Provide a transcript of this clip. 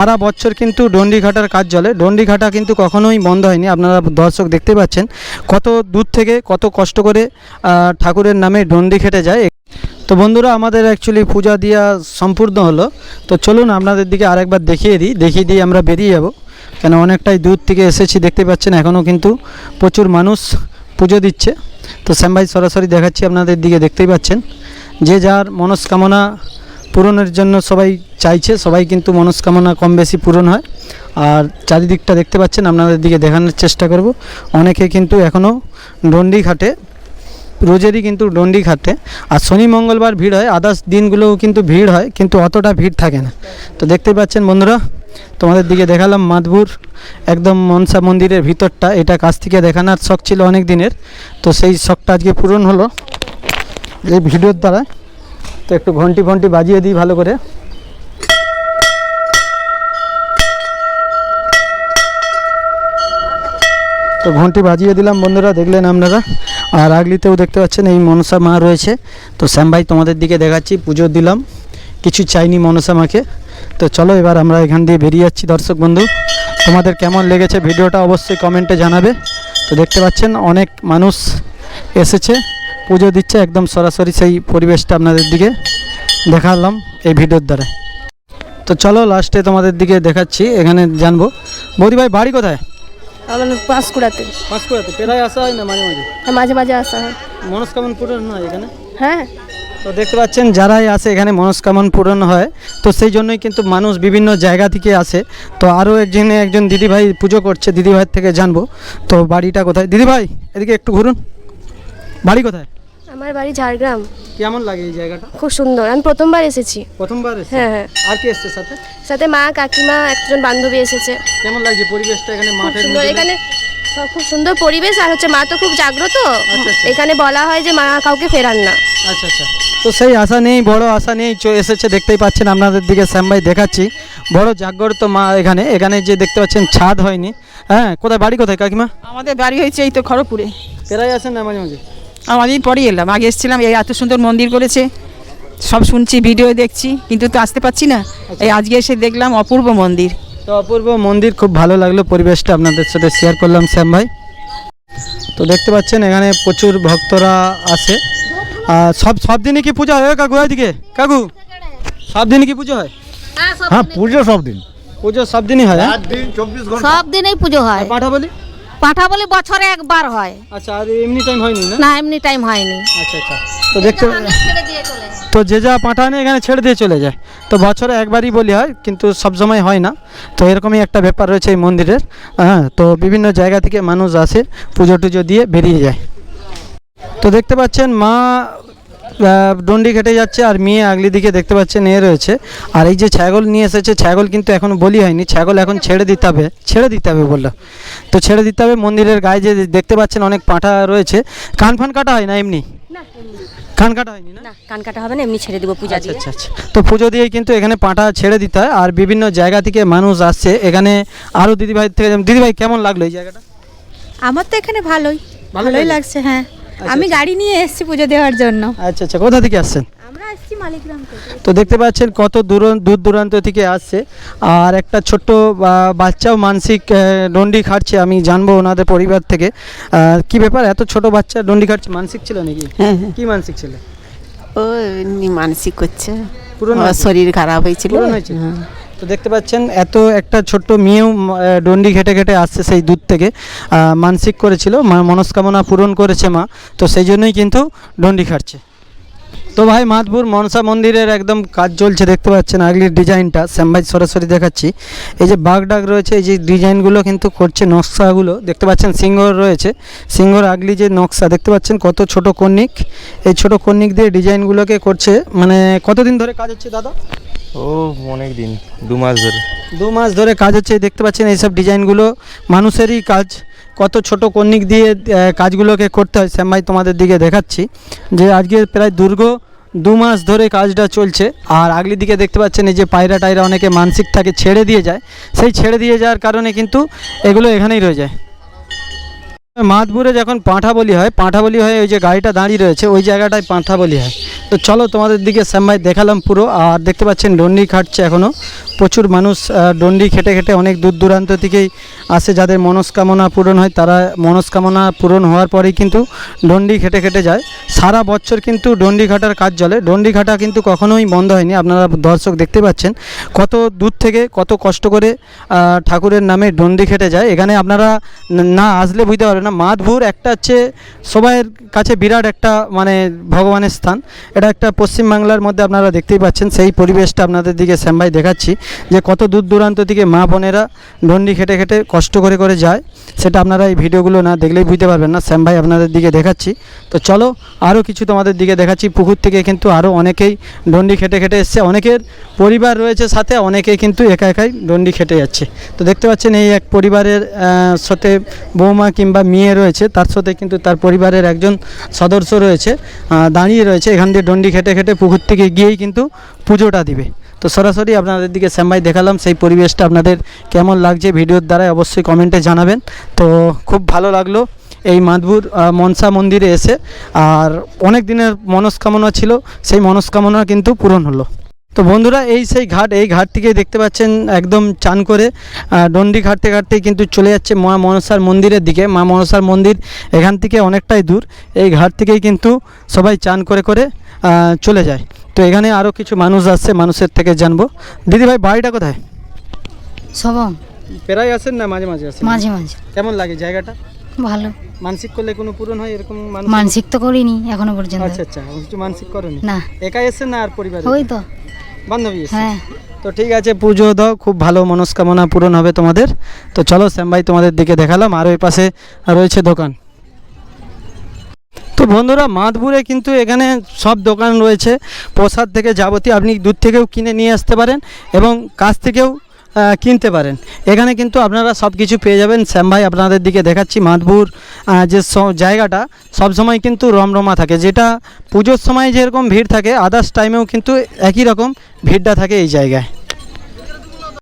সারা বছর কিন্তু ডন্ডিঘাটার কাজ চলে। ডন্ডিঘাটা কিন্তু কখনোই বন্ধ হয়নি। আপনারা দর্শক দেখতে পাচ্ছেন কত দূর থেকে কত কষ্ট করে ঠাকুরের নামে ডন্ডি খেটে যায়। তো বন্ধুরা, আমাদের অ্যাকচুয়ালি পূজা দিয়া সম্পূর্ণ হলো। তো চলুন আপনাদের দিকে আরেকবার দেখিয়ে দিই। দেখিয়ে দিয়ে আমরা বেরিয়ে যাব। কেন অনেকটাই দূর থেকে এসেছি, দেখতে পাচ্ছেন এখনও কিন্তু প্রচুর মানুষ পুজো দিচ্ছে। তো শ্যাম ভাই সরাসরি দেখাচ্ছি আপনাদের দিকে, দেখতেই পাচ্ছেন। যে যার মনস্কামনা পূরণের জন্য সবাই চাইছে, সবাই কিন্তু মনস্কামনা কম বেশি পূরণ হয়। আর চারিদিকটা দেখতে পাচ্ছেন, আপনাদের দিকে দেখানোর চেষ্টা করব। অনেকে কিন্তু এখনও ডন্ডি ঘাটে রোজেরই কিন্তু ডন্ডি ঘাটে আর শনি মঙ্গলবার ভিড় হয়, আদার্স দিনগুলোও কিন্তু ভিড় হয়, কিন্তু অতটা ভিড় থাকে না। তো দেখতে পাচ্ছেন বন্ধুরা, তোমাদের দিকে দেখালাম মাদপুর একদম মনসা মন্দিরের ভিতরটা। এটা কাছ থেকে দেখানোর শখ ছিল অনেক দিনের। তো সেই শখটা আজকে পূরণ হলো। এই ভিডিওর দ্বারা তো একটু ঘন্টি ফন্টি বাজিয়ে দিই ভালো করে। তো ঘন্টি বাজিয়ে দিলাম বন্ধুরা, দেখলেন আপনারা। আর আগলিতেও দেখতে পাচ্ছেন, এই মনসা মা রয়েছে। তো শ্যাম ভাই তোমাদের দিকে দেখাচ্ছি, পুজো দিলাম। কিছু চাইনি মনসা মাকে। তো চলো এবার আমরা এখান দিয়ে বেরিয়ে যাচ্ছি, দর্শক বন্ধু। তোমাদের কেমন লেগেছে ভিডিওটা অবশ্যই কমেন্টে জানাবে। তো দেখতে পাচ্ছেন, অনেক মানুষ এসেছে। পুজো দিচ্ছে একদম সরাসরি সেই পরিবেশটা আপনাদের দিকে দেখালাম এই ভিডিওর দ্বারা। তো চলো লাস্টে তোমাদের দিকে দেখাচ্ছি এখানে জানব। বৌদি ভাই বাড়ি কোথায়? পাঁশকুড়াতে। পাঁশকুড়াতে প্রায় আসা হয় না মাঝে মাঝে? হ্যাঁ মাঝে মাঝে আসা হয়। মনস্কামন পূরণ হয় এখানে? হ্যাঁ। তো দেখতে পাচ্ছেন যারাই আসে এখানে মনস্কামন পূরণ হয়। তো সেই জন্যই কিন্তু মানুষ বিভিন্ন জায়গা থেকে আসে। তো আরও একজনে একজন দিদিভাই পুজো করছে দিদিভাইয়ের থেকে জানব। তো বাড়িটা কোথায়? দিদিভাই এদিকে একটু ঘুরুন। বাড়ি কোথায়? আমার বাড়ি ঝাড়গ্রাম। কেমন লাগে এই জায়গাটা? খুব সুন্দর। আমি প্রথমবার এসেছি। প্রথমবার এসেছে? হ্যাঁ হ্যাঁ। আর কি এসছে সাথে? সাথে মা কাকিমা একজন বান্ধবী এসেছে। কেমন লাগছে পরিবেশটা এখানে মাঠের সুন্দর। মধ্যে? এখানে খুব সুন্দর পরিবেশ। আর হচ্ছে মা তো খুব জাগ্রত। আচ্ছা। এখানে বলা হয় যে মা কাউকে ফেরান না। আচ্ছা আচ্ছা। তো সেই আশা নেই বড় আশা নেই এসেছে দেখতেই পাচ্ছেন আপনাদের দিকে শ্যাম ভাই দেখাচ্ছি। বড় জাগ্রত মা এখানে। এখানে যে দেখতে পাচ্ছেন ছাদ হয়নি। হ্যাঁ কোথায়? বাড়ি কোথায় কাকিমা? আমাদের বাড়ি হয়েছে এই তো খড়গপুরে। ফেরাই আসেন না মাঝে মাঝে? আমাদের পরে এলাম। আগে এসেছিলাম এই এত সুন্দর মন্দির করেছে। সব শুনছি ভিডিও দেখছি কিন্তু তো আসতে পারছি না। এই আজকে এসে দেখলাম অপূর্ব মন্দির। তো অপূর্ব মন্দির খুব ভালো লাগল পরিবেশটা। আপনাদের সাথে শেয়ার করলাম শ্যাম ভাই। তো দেখতে পাচ্ছেন এখানে প্রচুর ভক্তরা আসে আর সব সব দিনই কি পূজা হয় কাকু এদিকে? কাকু সব দিনই কি পুজো হয়? হ্যাঁ পুজো সব দিন। পুজো সব দিনই হয় হ্যাঁ? দিন সব দিনেই পুজো হয়। পাঠা বলি? পাঠা বলি বছরে একবার হয়। আচ্ছা আর এমনি টাইম হয়নি না? না এমনি টাইম হয়নি। আচ্ছা আচ্ছা। তো দেখতে তো যে যা পাঠানে এখানে ছেড়ে দিয়ে চলে যায়। তো বছরে একবারই বলি হয় কিন্তু সব সময় হয় না। তো এরকমই একটা ব্যাপার রয়েছে এই মন্দিরের। হ্যাঁ তো বিভিন্ন জায়গা থেকে মানুষ আসে পুজো টুজো দিয়ে বেরিয়ে যায়। তো দেখতে পাচ্ছেন মা ডন্ডি কেটে যাচ্ছে আর মেয়ে আগলি দিকে দেখতে পাচ্ছেন এ রয়েছে। আর এই যে ছাগল নিয়ে এসেছে ছাগল কিন্তু এখনও বলি হয়নি। ছাগল এখন ছেড়ে দিতে হবে ছেড়ে দিতে হবে বলল। তো ছেড়ে দিতে হবে মন্দিরের গায়ে যে দেখতে পাচ্ছেন অনেক পাঁঠা রয়েছে। কান ফান কাটা হয় না এমনি? কান কাটা হয়নি না? কান কাটা হবে না এমনি ছেড়ে দিব পূজা আচ্ছা আচ্ছা আচ্ছা। তো পুজো দিয়েই কিন্তু এখানে পাঁঠা ছেড়ে দিতে হয়। আর বিভিন্ন জায়গা থেকে মানুষ আসছে। এখানে আরও দিদিভাই থেকে দিদিভাই কেমন লাগল এই জায়গাটা? আমার তো এখানে ভালোই। ভালোই লাগছে হ্যাঁ। আমি গাড়ি নিয়ে এসেছি পুজো দেওয়ার জন্য। আচ্ছা আচ্ছা কোথা থেকে আসছেন? আমরা এসেছি মালিগ্রাম থেকে। তো দেখতে পাচ্ছেন কত দূর দূর দূরান্ত থেকে আসছে। আর একটা ছোট্ট বাচ্চাও মানসিক ডন্ডি খাটছে আমি জানব ওনাদের পরিবার থেকে। কি ব্যাপার এত ছোট বাচ্চা ডন্ডি খাটছে মানসিক ছিল নাকি? হ্যাঁ কি মানসিক ছিল? ও এমনি মানসিক করছে ওর শরীর খারাপ হয়েছিল? হ্যাঁ। তো দেখতে পাচ্ছেন, এত একটা ছোট্ট মেয়েও ডন্ডি ঘেটে ঘেটে আসছে সেই দূর থেকে। মানসিক করেছিল, মা, মনস্কামনা পূরণ করেছে মা, তো সেই জন্যই কিন্তু ডন্ডি খাটছে। তো ভাই মাধপুর মনসা মন্দিরের একদম কাজ চলছে, দেখতে পাচ্ছেন আগলির ডিজাইনটা, শ্যামভাই সরাসরি দেখাচ্ছি। এই যে বাঘ ডাক রয়েছে, এই যে ডিজাইনগুলো কিন্তু করছে নকশাগুলো, দেখতে পাচ্ছেন সিংহর রয়েছে। সিংহর আগলি যে নকশা, দেখতে পাচ্ছেন কত ছোট কর্নিক এই ছোট কর্নিক দিয়ে ডিজাইনগুলোকে করছে মানে কতদিন ধরে কাজ হচ্ছে দাদা? ও, অনেক দিন, দু মাস ধরে। দু মাস ধরে কাজ হচ্ছে, দেখতে পাচ্ছেন এইসব ডিজাইনগুলো। মানুষেরই কাজ। কত ছোট কর্নিক দিয়ে কাজগুলোকে করতে হয়, শ্যাম ভাই তোমাদের দিকে দেখাচ্ছি। যে আজকে প্রায় দুর্গ, দু মাস ধরে কাজটা চলছে। আর আগলি দিকে দেখতে পাচ্ছেন এই যে পায়রা টায়রা অনেকে মানসিক থাকে, ছেড়ে দিয়ে যায়। সেই ছেড়ে দিয়ে যাওয়ার কারণে কিন্তু এগুলো এখানেই রয়ে যায়। মাতপুরে যখন পাঁঠা বলি হয় পাঁঠা বলি হয় ওই যে গাড়িটা দাঁড়িয়ে রয়েছে, ওই জায়গাটায় পাঁঠা বলি হয়। তো চলো তোমাদের দিকে শ্যামভাই দেখালাম পুরো, আর দেখতে পাচ্ছেন ডন্ডি খাটছে এখনও প্রচুর মানুষ ডন্ডি খেটে খেটে অনেক দূর দূরান্ত থেকেই আসে, যাদের মনস্কামনা পূরণ হয় তারা মনস্কামনা পূরণ হওয়ার পরেই কিন্তু ডন্ডি খেটে খেটে যায়। সারা বছর কিন্তু ডন্ডি খাটার কাজ চলে। ডন্ডি খাটা কিন্তু কখনোই বন্ধ হয়নি, আপনারা দর্শক দেখতে পাচ্ছেন। কত দূর থেকে কত কষ্ট করে ঠাকুরের নামে ডন্ডি খেটে যায়। এখানে আপনারা না আসলে বুঝতে পারবেন না মাধপুর একটা হচ্ছে সবাইয়ের কাছে বিরাট একটা মানে ভগবানের স্থান। এটা একটা পশ্চিমবাংলার মধ্যে আপনারা দেখতেই পাচ্ছেন, সেই পরিবেশটা আপনাদের দিকে শ্যামভাই দেখাচ্ছি, যে কত দূর দূরান্ত থেকে মা বোনেরা ডন্ডি খেটে খেটে কষ্ট করে করে যায়, সেটা আপনারা এই ভিডিওগুলো না দেখলেই বুঝতে পারবেন না শ্যামভাই আপনাদের দিকে দেখাচ্ছি। তো চলো আরও কিছু তোমাদের দিকে দেখাচ্ছি, পুকুর থেকে কিন্তু আরও অনেকেই ডন্ডি খেটে খেটে এসছে, অনেকের পরিবার রয়েছে সাথে, অনেকেই কিন্তু একা একাই ডন্ডি খেটে যাচ্ছে। তো দেখতে পাচ্ছেন এই এক পরিবারের সাথে বৌমা কিংবা মেয়ে রয়েছে, তার সাথে কিন্তু তার পরিবারের একজন সদস্য রয়েছে দাঁড়িয়ে রয়েছে, এখান দিয়ে ডন্ডি খেটে খেটে পুকুর থেকে গিয়েই কিন্তু পুজোটা দিবে। তো সরাসরি আপনাদের দিকে শ্যামভাই দেখালাম, সেই পরিবেশটা আপনাদের কেমন লাগছে ভিডিওর দ্বারা অবশ্যই কমেন্টে জানাবেন। তো খুব ভালো লাগল এই মাধবুর মনসা মন্দিরে এসে, আর অনেক দিনের মনস্কামনা ছিল, সেই মনস্কামনা কিন্তু পূরণ হলো। তো বন্ধুরা এই সেই ঘাট এই ঘাট থেকে দেখতে পাচ্ছেন একদম চান করে ডন্ডি ঘাটতে ঘাটতে কিন্তু চলে যাচ্ছে মা মনসার মন্দিরের দিকে। মা মনসার মন্দির এখান থেকে অনেকটাই দূর। এই ঘাট থেকেই কিন্তু সবাই চান করে করে চলে যায়। তো এখানে আরও কিছু মানুষ আসছে মানুষের থেকে জানব। দিদি ভাই বাড়িটা কোথায়? সবং। প্রায় আসেন না মাঝে মাঝে আসেন মাঝে মাঝে। কেমন লাগে জায়গাটা? ভালো। মানসিক করলে কোনো পূরণ হয় এরকম মানসিক তো করিনি এখনও পর্যন্ত। আচ্ছা আচ্ছা। কিছু মানসিক করনি? না। একাই এসেছেন না আর পরিবার? ওই তো। বান্ধবী হ্যাঁ। তো ঠিক আছে পুজো দাও খুব ভালো মনস্কামনা পূরণ হবে তোমাদের। তো চলো শ্যাম ভাই তোমাদের দিকে দেখালাম আর ওই পাশে রয়েছে দোকান। তো বন্ধুরা মাদপুরে কিন্তু এখানে সব দোকান রয়েছে। প্রসাদ থেকে যাবতীয় আপনি দূর থেকেও কিনে নিয়ে আসতে পারেন এবং কাছ থেকেও কিনতে পারেন। এখানে কিন্তু আপনারা সব কিছু পেয়ে যাবেন। শ্যাম ভাই আপনাদের দিকে দেখাচ্ছি মাধপুর যে জায়গাটা, সব সময় কিন্তু রমরমা থাকে। যেটা পুজোর সময় যেরকম ভিড় থাকে আদার্স টাইমেও কিন্তু একই রকম ভিড়টা থাকে এই জায়গায়।